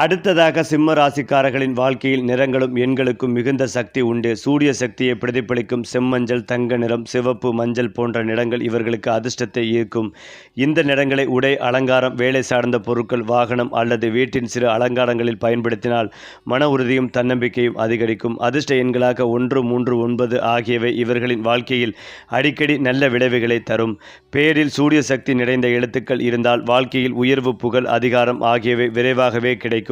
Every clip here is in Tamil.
அடுத்ததாக சிம்ம ராசிக்காரர்களின் வாழ்க்கையில் நிறங்களும் எண்களுக்கும் மிகுந்த சக்தி உண்டு. சூரிய சக்தியை பிரதிபலிக்கும் செம்மஞ்சள் தங்க நிறம் சிவப்பு மஞ்சள் போன்ற நிறங்கள் இவர்களுக்கு அதிர்ஷ்டத்தை ஈர்க்கும். இந்த நிறங்களை உடை அலங்காரம் வேலை சார்ந்த பொருட்கள் வாகனம் அல்லது வீட்டின் சிறு அலங்காரங்களில் பயன்படுத்தினால் மன உறுதியும் தன்னம்பிக்கையும் அதிகரிக்கும். அதிர்ஷ்ட எண்களாக ஒன்று மூன்று ஒன்பது ஆகியவை இவர்களின் வாழ்க்கையில் அடிக்கடி நல்ல விளைவுகளை தரும். பெயரில் சூரிய சக்தி நிறைந்த எழுத்துக்கள் இருந்தால் வாழ்க்கையில் உயர்வு புகழ் அதிகாரம் ஆகியவை விரைவாகவே கிடைக்கும்.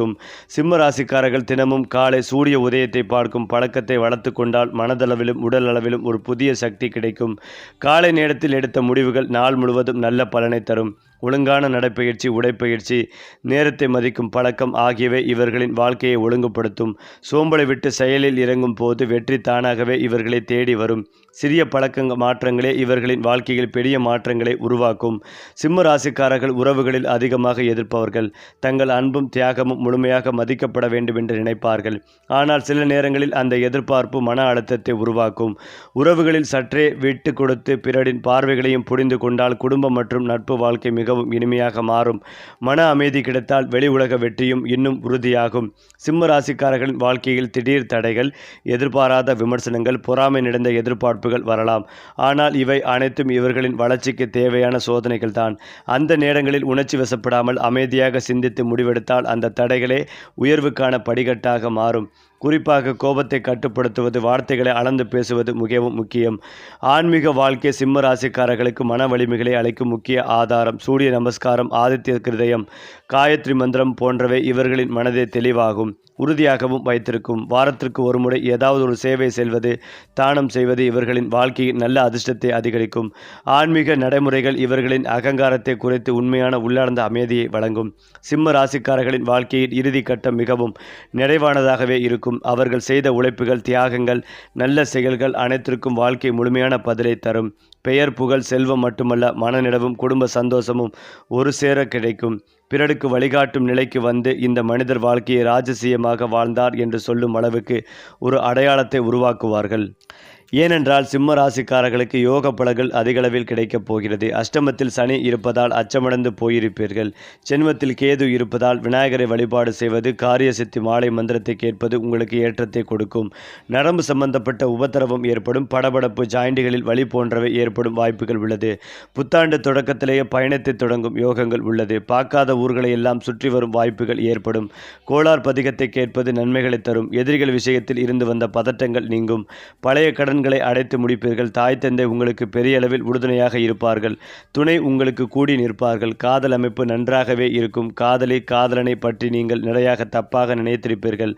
சிம்ம ராசிக்காரர்கள் தினமும் காலை சூரிய உதயத்தை பார்க்கும் பழக்கத்தை வளர்த்து கொண்டால் மனதளவிலும் உடல் அளவிலும் ஒரு புதிய சக்தி கிடைக்கும். காலை நேரத்தில் எடுத்த முடிவுகள் நாள் முழுவதும் நல்ல பலனை தரும். ஒழுங்கான நடைப்பயிற்சி உடைப்பயிற்சி நேரத்தை மதிக்கும் பழக்கம் ஆகியவை இவர்களின் வாழ்க்கையை ஒழுங்குபடுத்தும். சோம்பலை விட்டு செயலில் இறங்கும் போது வெற்றி தானாகவே இவர்களை தேடி வரும். சிறிய பழக்க மாற்றங்களே இவர்களின் வாழ்க்கையில் பெரிய மாற்றங்களை உருவாக்கும். சிம்ம ராசிக்காரர்கள் உறவுகளில் அதிகமாக எதிர்ப்பவர்கள். தங்கள் அன்பும் தியாகமும் முழுமையாக மதிக்கப்பட வேண்டும் என்று நினைப்பார்கள். ஆனால் சில நேரங்களில் அந்த எதிர்பார்ப்பு மன அழுத்தத்தை உருவாக்கும். உறவுகளில் சற்றே விட்டு கொடுத்து பிறரின் பார்வைகளையும் புரிந்து கொண்டால் குடும்பம் மற்றும் நட்பு வாழ்க்கை மிகவும் இனிமையாக மாறும். மன அமைதி கிடைத்தால் வெளி உலக வெற்றியும் இன்னும் உறுதியாகும். சிம்ம ராசிக்காரர்களின் வாழ்க்கையில் திடீர் தடைகள் எதிர்பாராத விமர்சனங்கள் பொறாமை நிறைந்த எதிர்பார்ப்புகள் வரலாம். ஆனால் இவை அனைத்தும் இவர்களின் வளர்ச்சிக்கு தேவையான சோதனைகள் தான் அந்த நேரங்களில் உணர்ச்சி வசப்படாமல் அமைதியாக சிந்தித்து முடிவெடுத்தால் அந்த தடைகளே உயர்வுக்கான படிக்கட்டாக மாறும். குறிப்பாக கோபத்தை கட்டுப்படுத்துவது வார்த்தைகளை அளந்து பேசுவது மிகவும் முக்கியம். ஆன்மீக வாழ்க்கை சிம்ம ராசிக்காரர்களுக்கு மன வலிமைகளை அளிக்கும் முக்கிய ஆதாரம் சூரிய நமஸ்காரம் ஆதித்ய கிருதயம் காயத்ரி மந்திரம் போன்றவை இவர்களின் மனதை தெளிவாகும். உறுதியாகவும் வைத்திருக்கும். வாரத்திற்கு ஒருமுறை ஏதாவது ஒரு சேவை செல்வது தானம் செய்வது இவர்களின் வாழ்க்கையின் நல்ல அதிர்ஷ்டத்தை அதிகரிக்கும். ஆன்மீக நடைமுறைகள் இவர்களின் அகங்காரத்தை குறைத்து உண்மையான உள்ளார்ந்த அமைதியை வழங்கும். சிம்ம ராசிக்காரர்களின் வாழ்க்கையின் இறுதி கட்டம் மிகவும் நிறைவானதாகவே இருக்கும். அவர்கள் செய்த உழைப்புகள் தியாகங்கள் நல்ல செயல்கள் அனைத்திற்கும் வாழ்க்கை முழுமையான பதிலை தரும். பெயர் புகழ் செல்வம் மட்டுமல்ல மனநிலவும் குடும்ப சந்தோஷமும் ஒரு சேர கிடைக்கும். பிறருக்கு வழிகாட்டும் நிலைக்கு வந்து இந்த மனிதர் வாழ்க்கையை ராஜசீயமாக வாழ்ந்தார் என்று சொல்லும் அளவுக்கு ஒரு அடையாளத்தை உருவாக்குவார்கள். ஏனென்றால் சிம்ம ராசிக்காரர்களுக்கு யோக பலகள் அதிகளவில் கிடைக்கப் போகிறது. அஷ்டமத்தில் சனி இருப்பதால் அச்சமடைந்து போயிருப்பீர்கள். ஜென்மத்தில் கேது இருப்பதால் விநாயகரை வழிபாடு செய்வது காரிய சித்தி மாலை மந்திரத்தை கேட்பது உங்களுக்கு ஏற்றத்தை கொடுக்கும். நரம்பு சம்பந்தப்பட்ட உபத்திரவம் ஏற்படும் படபடப்பு ஜாயிண்டுகளில் வலி போன்றவை ஏற்படும் வாய்ப்புகள் உள்ளது. புத்தாண்டு தொடக்கத்திலேயே பயணத்தை தொடங்கும் யோகங்கள் உள்ளது. பார்க்காத ஊர்களை எல்லாம் சுற்றி வரும் வாய்ப்புகள் ஏற்படும். கோளார் பதிகத்தை கேட்பது நன்மைகளை தரும். எதிரிகள் விஷயத்தில் இருந்து வந்த பதட்டங்கள் நீங்கும். பழைய கடன் கடன்களை அடைத்து முடிப்பீர்கள். தாய் தந்தை உங்களுக்கு பெரிய அளவில் உறுதுணையாக இருப்பார்கள். துணை உங்களுக்கு கூடி நிற்பார்கள். காதல் அமைப்பு நன்றாகவே இருக்கும். காதலி காதலனை பற்றி நீங்கள் நிறையாக தப்பாக நினைத்திருப்பீர்கள்.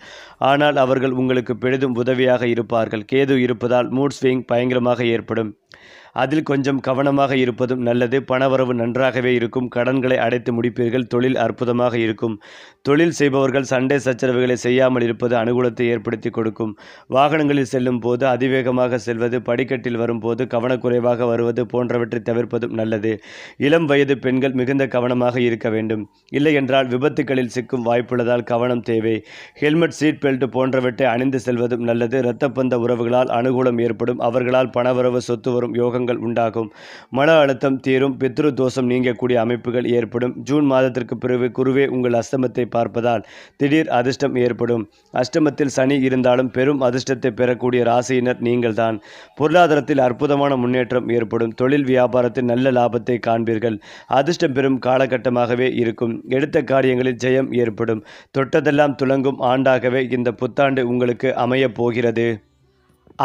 ஆனால் அவர்கள் உங்களுக்கு பெரிதும் உதவியாக இருப்பார்கள். கேது இருப்பதால் மூட் ஸ்விங் பயங்கரமாக ஏற்படும். அதில் கொஞ்சம் கவனமாக இருப்பதும் நல்லது. பணவரவு நன்றாகவே இருக்கும். கடன்களை அடைத்து முடிப்பீர்கள். தொழில் அற்புதமாக இருக்கும். தொழில் செய்பவர்கள் சண்டை சச்சரவுகளை செய்யாமல் இருப்பது அனுகூலத்தை ஏற்படுத்தி கொடுக்கும். வாகனங்களில் செல்லும் போது அதிவேகமாக செல்வது படிக்கட்டில் வரும்போது கவனக்குறைவாக வருவது போன்றவற்றை தவிர்ப்பதும் நல்லது. இளம் வயது பெண்கள் மிகுந்த கவனமாக இருக்க வேண்டும். இல்லை என்றால் விபத்துகளில் சிக்கும் வாய்ப்புள்ளதால் கவனம் தேவை. ஹெல்மெட் சீட் பெல்ட் போன்றவற்றை அணிந்து செல்வதும் நல்லது. இரத்தப்பந்த உறவுகளால் அனுகூலம் ஏற்படும். அவர்களால் பணவரவு சொத்து வரும் யோகங்கள் உண்டாகும். மன அழுத்தம் தீரும். பித்ரு தோஷம் நீங்கக்கூடிய அமைப்புகள் ஏற்படும். ஜூன் மாதத்திற்கு பிறகு குருவே உங்கள் அஸ்தமத்தை பார்ப்பதால் திடீர் அதிர்ஷ்டம் ஏற்படும். அஷ்டமத்தில் சனி இருந்தாலும் பெரும் அதிர்ஷ்டத்தை பெறக்கூடிய ராசியினர் நீங்கள்தான். பொருளாதாரத்தில் அற்புதமான முன்னேற்றம் ஏற்படும். தொழில் வியாபாரத்தில் நல்ல லாபத்தை காண்பீர்கள். அதிர்ஷ்டம் பெறும் காலகட்டமாகவே இருக்கும். எடுத்த காரியங்களில் ஜெயம் ஏற்படும். தொட்டதெல்லாம் துலங்கும் ஆண்டாகவே இந்த புத்தாண்டு உங்களுக்கு அமையப் போகிறது.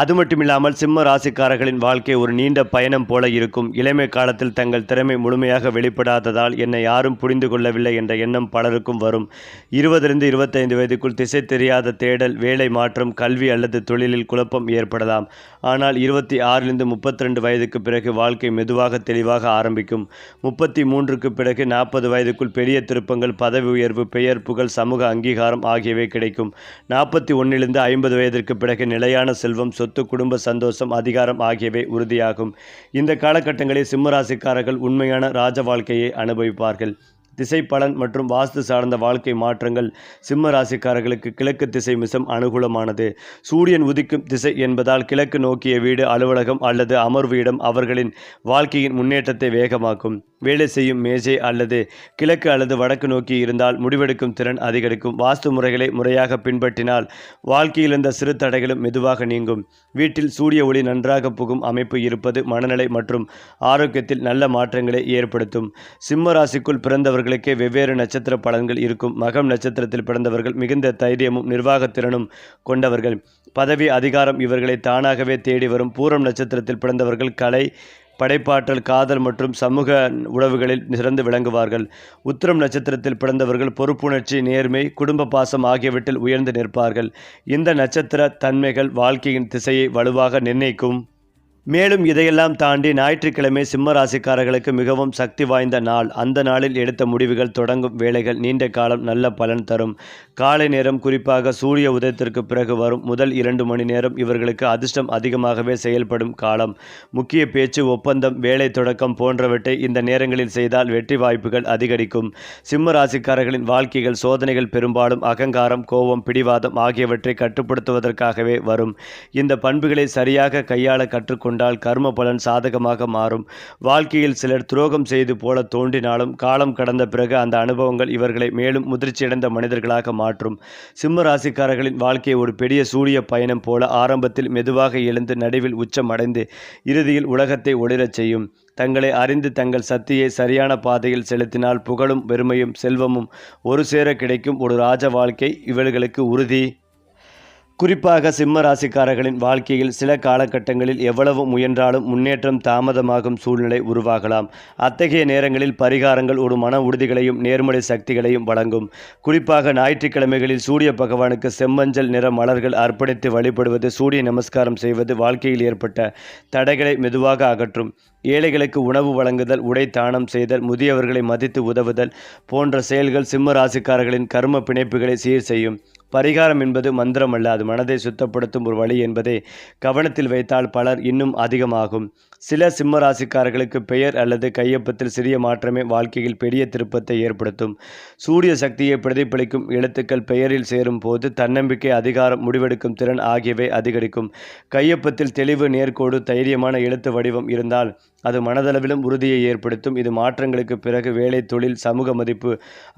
அது மட்டுமில்லாமல் சிம்ம ராசிக்காரர்களின் வாழ்க்கை ஒரு நீண்ட பயணம் போல இருக்கும். இளமை காலத்தில் தங்கள் திறமை முழுமையாக வெளிப்படாததால் என்னை யாரும் புரிந்து கொள்ளவில்லை என்ற எண்ணம் பலருக்கும் வரும். இருபதிலிருந்து இருபத்தைந்து வயதுக்குள் திசை தெரியாத தேடல் வேலை மாற்றம் கல்வி அல்லது தொழிலில் குழப்பம் ஏற்படலாம். ஆனால் இருபத்தி ஆறிலிருந்து முப்பத்தி ரெண்டு வயதுக்கு பிறகு வாழ்க்கை மெதுவாக தெளிவாக ஆரம்பிக்கும். முப்பத்தி மூன்றுக்கு பிறகு நாற்பது வயதுக்குள் பெரிய திருப்பங்கள் பதவி உயர்வு பெயர் புகழ் சமூக அங்கீகாரம் ஆகியவை கிடைக்கும். நாற்பத்தி ஒன்றிலிருந்து ஐம்பது வயதிற்கு பிறகு நிலையான செல்வம் சொத்து குடும்ப சந்தோஷம் அதிகாரம் ஆகியவை உறுதியாகும். இந்த காலகட்டங்களில் சிம்மராசிக்காரர்கள் உண்மையான ராஜ வாழ்க்கையை அனுபவிப்பார்கள். திசை பலன் மற்றும் வாஸ்து சார்ந்த வாழ்க்கை மாற்றங்கள் சிம்ம ராசிக்காரர்களுக்கு கிழக்கு திசை மிசம் அனுகூலமானது. சூரியன் உதிக்கும் திசை என்பதால் கிழக்கு நோக்கிய வீடு அலுவலகம் அல்லது அமர்வு இடம் அவர்களின் வாழ்க்கையின் முன்னேற்றத்தை வேகமாக்கும். வேலை செய்யும் மேஜை அல்லது கிழக்கு அல்லது வடக்கு நோக்கி இருந்தால் முடிவெடுக்கும் திறன் அதிகரிக்கும். வாஸ்து முறைகளை முறையாக பின்பற்றினால் வாழ்க்கையில் இருந்த சிறு தடைகளும் மெதுவாக நீங்கும். வீட்டில் சூரிய ஒளி நன்றாக புகும் அமைப்பு இருப்பது மனநிலை மற்றும் ஆரோக்கியத்தில் நல்ல மாற்றங்களை ஏற்படுத்தும். சிம்ம ராசிக்குள் பிறந்தவர்களுக்கே வெவ்வேறு நட்சத்திர பலன்கள் இருக்கும். மகம் நட்சத்திரத்தில் பிறந்தவர்கள் மிகுந்த தைரியமும் நிர்வாகத்திறனும் கொண்டவர்கள். பதவி அதிகாரம் இவர்களை தானாகவே தேடி வரும். பூரம் நட்சத்திரத்தில் பிறந்தவர்கள் கலை படைப்பாற்றல் காதல் மற்றும் சமூக உறவுகளில் சிறந்து விளங்குவார்கள். உத்திரம் நட்சத்திரத்தில் பிறந்தவர்கள் பொறுப்புணர்ச்சி நேர்மை குடும்ப பாசம் ஆகியவற்றில் உயர்ந்து நிற்பார்கள். இந்த நட்சத்திர தன்மைகள் வாழ்க்கையின் திசையை வலுவாக நிர்ணயிக்கும். மேலும் இதையெல்லாம் தாண்டி ஞாயிற்றுக்கிழமை சிம்ம ராசிக்காரர்களுக்கு மிகவும் சக்தி வாய்ந்த நாள். அந்த நாளில் எடுத்த முடிவுகள் தொடங்கும் வேலைகள் நீண்ட காலம் நல்ல பலன் தரும். காலை நேரம் குறிப்பாக சூரிய உதயத்திற்கு பிறகு வரும் முதல் இரண்டு மணி நேரம் இவர்களுக்கு அதிர்ஷ்டம் அதிகமாகவே செயல்படும் காலம். முக்கிய பேச்சு ஒப்பந்தம் வேலை தொடக்கம் போன்றவற்றை இந்த நேரங்களில் செய்தால் வெற்றி வாய்ப்புகள் அதிகரிக்கும். சிம்ம ராசிக்காரர்களின் வாழ்க்கைகள் சோதனைகள் பெரும்பாலும் அகங்காரம் கோபம் பிடிவாதம் ஆகியவற்றை கட்டுப்படுத்துவதற்காகவே வரும். இந்த பண்புகளை சரியாக கையாள கற்றுக்கொண்டு கொண்டால் கர்ம பலன் சாதகமாக மாறும். வாழ்க்கையில் சிலர் துரோகம் செய்து போல தோன்றினாலும் காலம் கடந்த பிறகு அந்த அனுபவங்கள் இவர்களை மேலும் முதிர்ச்சியடைந்த மனிதர்களாக மாற்றும். சிம்ம ராசிக்காரர்களின் வாழ்க்கையை ஒரு பெரிய சூரிய பயணம் போல ஆரம்பத்தில் மெதுவாக எழுந்து நடுவில் உச்சம் அடைந்து இறுதியில் உலகத்தை ஒளிரச் செய்யும். தங்களை அறிந்து தங்கள் சக்தியை சரியான பாதையில் செலுத்தினால் புகழும் பெருமையும் செல்வமும் ஒரு சேர கிடைக்கும் ஒரு ராஜ வாழ்க்கை இவர்களுக்கு உறுதி. குறிப்பாக சிம்ம ராசிக்காரர்களின் வாழ்க்கையில் சில காலகட்டங்களில் எவ்வளவு முயன்றாலும் முன்னேற்றம் தாமதமாகும் சூழ்நிலை உருவாகலாம். அத்தகைய நேரங்களில் பரிகாரங்கள் ஒரு மன உறுதிகளையும் நேர்மறை சக்திகளையும் வழங்கும். குறிப்பாக ஞாயிற்றுக்கிழமைகளில் சூரிய பகவானுக்கு செம்மஞ்சள் நிற மலர்கள் அர்ப்பணித்து வழிபடுவது சூரிய நமஸ்காரம் செய்வது வாழ்க்கையில் ஏற்பட்ட தடைகளை மெதுவாக அகற்றும். ஏழைகளுக்கு உணவு வழங்குதல் உடை தானம் செய்தல் முதியவர்களை மதித்து உதவுதல் போன்ற செயல்கள் சிம்ம ராசிக்காரர்களின் கர்ம பிணைப்புகளை சீர் செய்யும் பரிகாரம் என்பது மந்திரம் அல்ல அது மனதை சுத்தப்படுத்தும் ஒரு வழி என்பதை கவனத்தில் வைத்தால் பலர் இன்னும் அதிகமாகும். சில சிம்ம ராசிக்காரர்களுக்கு பெயர் அல்லது கையொப்பத்தில் சிறிய மாற்றமே வாழ்க்கையில் பெரிய திருப்பத்தை ஏற்படுத்தும். சூரிய சக்தியை பிரதிபலிக்கும் எழுத்துக்கள் பெயரில் சேரும் போது தன்னம்பிக்கை அதிகாரம் முடிவெடுக்கும் திறன் ஆகியவை அதிகரிக்கும். கையொப்பத்தில் தெளிவு நேர்கோடு தைரியமான எழுத்து வடிவம் இருந்தால் அது மனதளவிலும் உறுதியை ஏற்படுத்தும். இது மாற்றங்களுக்கு பிறகு வேலை தொழில் சமூக மதிப்பு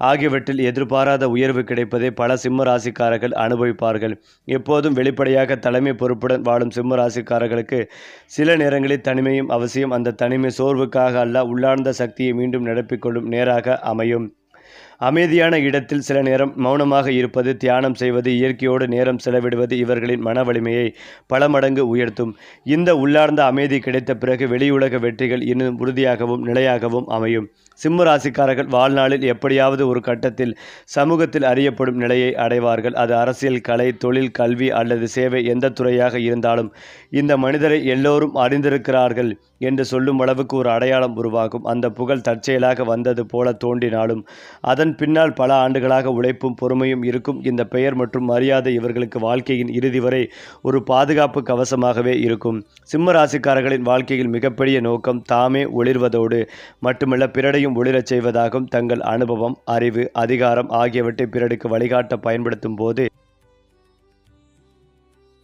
ஆகியவற்றில் எதிர்பாராத உயர்வு கிடைப்பதை பல சிம்ம ராசிக்காரர்கள் அனுபவிப்பார்கள். எப்போதும் வெளிப்படையாக தலைமை பொறுப்புடன் வாழும் சிம்ம ராசிக்காரர்களுக்கு சில நேரங்களில் தனிமையும் அவசியம். அந்த தனிமை சோர்வுக்காக அல்ல உள்ளார்ந்த சக்தியை மீண்டும் நடப்பிக்கொள்ளும் நேராக அமையும். அமைதியான இடத்தில் சில நேரம் மௌனமாக இருப்பது தியானம் செய்வது இயற்கையோடு நேரம் செலவிடுவது இவர்களின் மன வலிமையை பல மடங்கு உயர்த்தும். இந்த உள்ளார்ந்த அமைதி கிடைத்த பிறகு வெளியுலக வெற்றிகள் இன்னும் உறுதியாகவும் நிலையாகவும் அமையும். சிம்ம ராசிக்காரர்கள் வாழ்நாளில் எப்படியாவது ஒரு கட்டத்தில் சமூகத்தில் அறியப்படும் நிலையை அடைவார்கள். அது அரசியல் கலை தொழில் கல்வி அல்லது சேவை எந்த துறையாக இருந்தாலும் இந்த மனிதரை எல்லோரும் அறிந்திருக்கிறார்கள் என்று சொல்லும் அளவுக்கு ஒரு அடையாளம் உருவாகும். அந்த புகழ் தற்செயலாக வந்தது போல தோன்றினாலும் அதன் பின்னால் பல ஆண்டுகளாக உழைப்பும் பொறுமையும் இருக்கும். இந்த பெயர் மற்றும் மரியாதை இவர்களுக்கு வாழ்க்கையின் இறுதி வரை ஒரு பாதுகாப்பு கவசமாகவே இருக்கும். சிம்ம ராசிக்காரர்களின் வாழ்க்கையில் மிகப்பெரிய நோக்கம் தாமே ஒளிர்வதோடு மட்டுமல்ல ஒளியும் ஒளிரச் செய்வதாகவும் தங்கள் அனுபவம் அறிவு அதிகாரம் ஆகியவற்றை பிறருக்கு வழிகாட்ட பயன்படுத்தும் போது